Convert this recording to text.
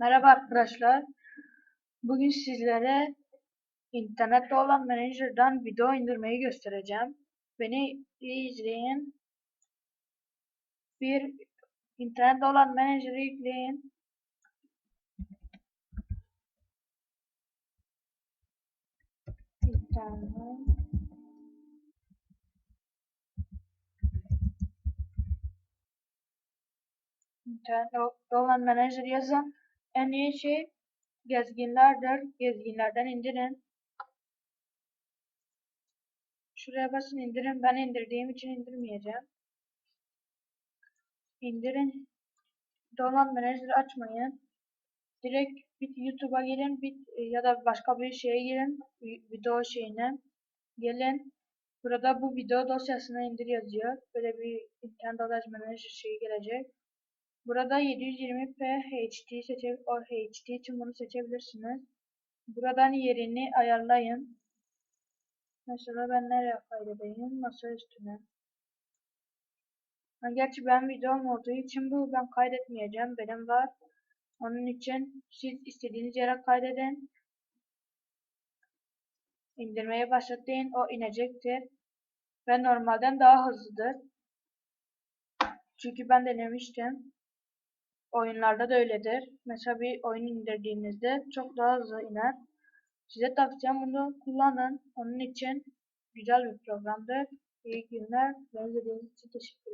Merhaba arkadaşlar. Bugün sizlere internette olan Manager'dan video indirmeyi göstereceğim. Beni izleyin. Bir internette olan Manager'ı yükleyin. İnternet. İnternette olan Manager yazın. En iyi şey gezginlerdir. Gezginlerden indirin. Şuraya basın indirin. Ben indirdiğim için indirmeyeceğim. İndirin. Download Manager'ı açmayın. Direkt bir YouTube'a girin bir, ya da başka bir şeye girin. Video şeyine. Gelin. Burada bu video dosyasına indir yazıyor. Böyle bir internet Download Manager şeyi gelecek. Burada 720p HD seçe o HD için bunu seçebilirsiniz. Buradan yerini ayarlayın. Mesela ben nereye kaydedeyim? Masa üstüne. Ha, gerçi ben videom olduğu için bu ben kaydetmeyeceğim. Benim var. Onun için siz istediğiniz yere kaydedin. İndirmeye başlatın. O inecektir. Ve normalden daha hızlıdır. Çünkü ben denemiştim. Oyunlarda da öyledir. Mesela bir oyun indirdiğinizde çok daha hızlı iner. Size tavsiyem bunu kullanın. Onun için güzel bir programdır. İyi günler. Beni izlediğiniz için teşekkür ederim.